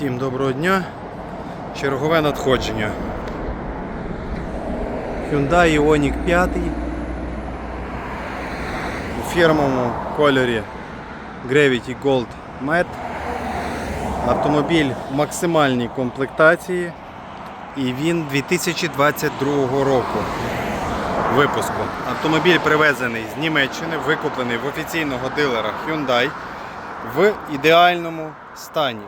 Всім доброго дня. Чергове надходження. Hyundai Ioniq 5 у фірмовому кольорі Gravity Gold Matte. Автомобіль в максимальній комплектації і він 2022 року випуску. Автомобіль привезений з Німеччини, викуплений в офіційного дилера Hyundai в ідеальному стані.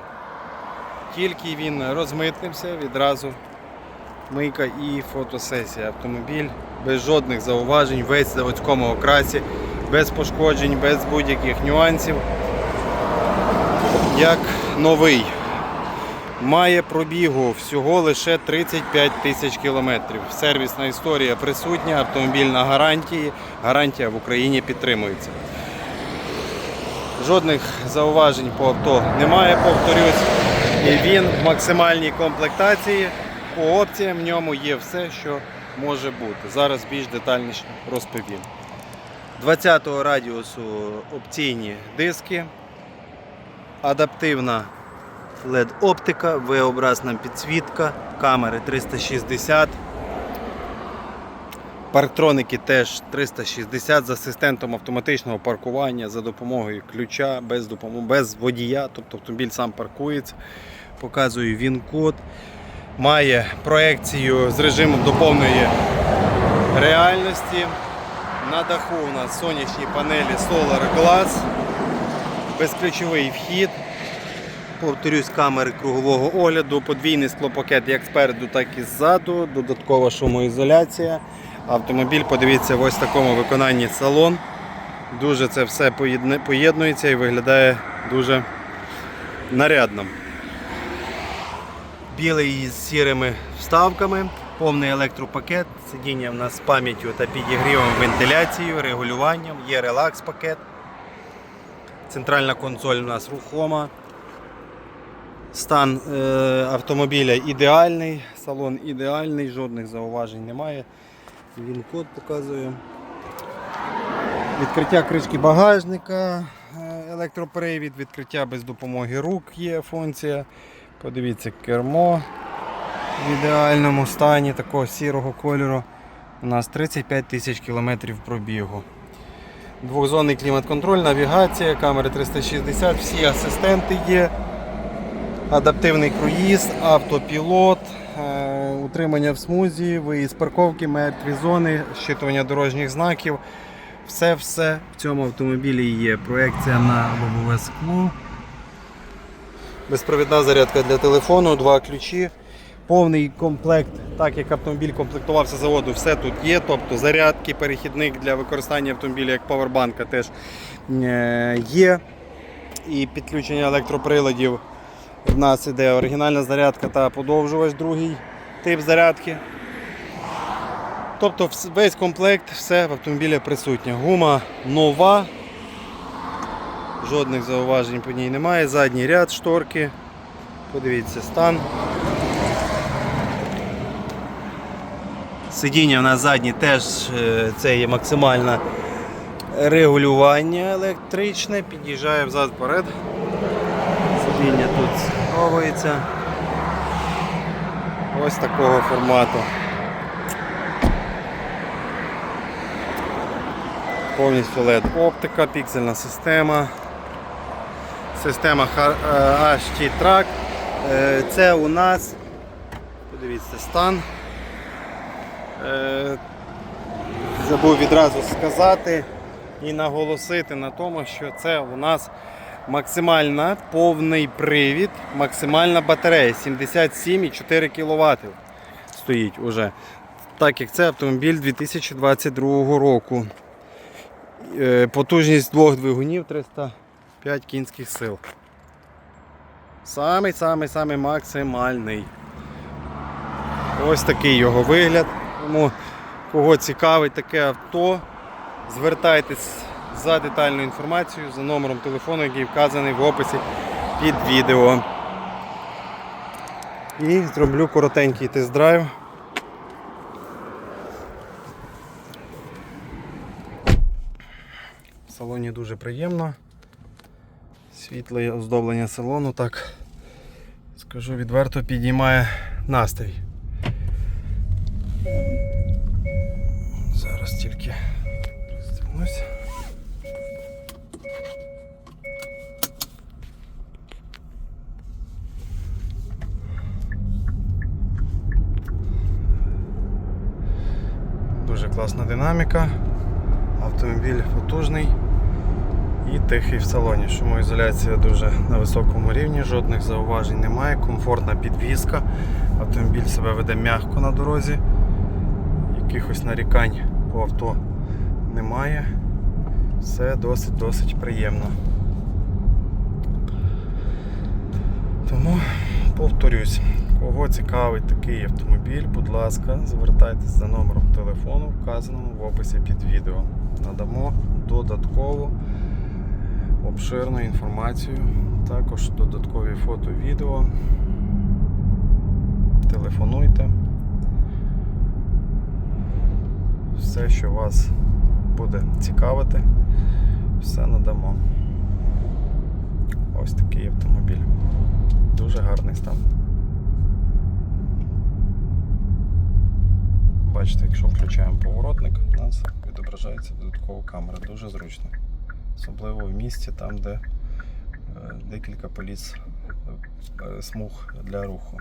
Тільки він розмитнився, відразу мийка і фотосесія. Автомобіль без жодних зауважень, весь в заводському окрасі, без пошкоджень, без будь-яких нюансів. Як новий. Має пробігу всього лише 35 тисяч кілометрів. Сервісна історія присутня, автомобіль на гарантії. Гарантія в Україні підтримується. Жодних зауважень по авто немає, повторюсь. Він в максимальній комплектації. По опціям в ньому є все, що може бути. Зараз більш детальніше розповім. 20-го радіусу опційні диски, адаптивна LED-оптика, V-образна підсвітка, камери 360. Парктроники теж 360 з асистентом автоматичного паркування за допомогою ключа, без допомоги, без водія, тобто автомобіль сам паркується. Показую він-код. Має проекцію з режимом до повної реальності. На даху у нас сонячні панелі Solar Glass, безключовий вхід. Повторюсь, камери кругового огляду, подвійний склопакет як спереду, так і ззаду, додаткова шумоізоляція. Автомобіль, подивіться, в ось такому виконанні салон. Дуже це все поєднується і виглядає дуже нарядно. Білий із сірими вставками, повний електропакет, сидіння в нас з пам'яттю та підігрівом вентиляцією, регулюванням, є релакс пакет. Центральна консоль у нас рухома. Стан е, автомобіля ідеальний, салон ідеальний, жодних зауважень немає. Він код показує. Відкриття кришки багажника, е, електропривід, відкриття без допомоги рук є функція. Подивіться, кермо в ідеальному стані такого сірого кольору. У нас 35 тисяч кілометрів пробігу. Двохзонний клімат-контроль, навігація, камери 360, всі асистенти є. Адаптивний круїз, автопілот, е, утримання в смузі, виїзд з парковки, мертві зони, щитування дорожніх знаків. Все-все в цьому автомобілі є. Проекція на лобове скло. Безпровідна зарядка для телефону, два ключі. Повний комплект, так як автомобіль комплектувався заводу, все тут є. Тобто зарядки, перехідник для використання автомобіля як павербанка теж е, є. І підключення електроприладів. В нас іде оригінальна зарядка та подовжувач, другий тип зарядки. Тобто весь комплект, все в автомобілі присутнє. Гума нова, жодних зауважень по ній немає. Задній ряд, шторки. Подивіться стан. Сидіння в нас задні теж е, це є максимальне регулювання електричне, під'їжджає взад вперед. Сидіння тут сховується. Ось такого формату. Повністю LED оптика, піксельна система. Система е, HT Track. Е, Це у нас, подивіться, стан. Е, Забув відразу сказати і наголосити на тому, що це у нас максимальна повний привід, максимальна батарея 77,4 кВт стоїть уже. Так як це автомобіль 2022 року. Е, Потужність двох двигунів 305 кінських сил. Самий самий самий максимальний. Ось такий його вигляд. Тому кого цікавить таке авто, звертайтесь за детальною інформацією за номером телефону, який вказаний в описі під відео. І зроблю коротенький тест-драйв. В салоні дуже приємно. Світле оздоблення салону так скажу відверто, підіймає настрій. Зараз тільки розстегнусь. Дуже класна динаміка. Автомобіль потужний і тихий в салоні. Шумоізоляція дуже на високому рівні, жодних зауважень немає. Комфортна підвізка. Автомобіль себе веде м'яко на дорозі. Якихось нарікань по авто немає. Все досить-досить приємно. Тому повторюсь, кого цікавить такий автомобіль, будь ласка, звертайтесь за номером телефону, вказаному в описі під відео. Надамо додаткову обширну інформацію, також додаткові фото, відео. Телефонуйте. Все, що вас буде цікавити, все надамо. Ось такий автомобіль. Дуже гарний стан. Бачите, якщо включаємо поворотник, у нас відображається додаткова камера. Дуже зручно. Особливо в місті, там, де е, декілька поліс е, е, смуг для руху.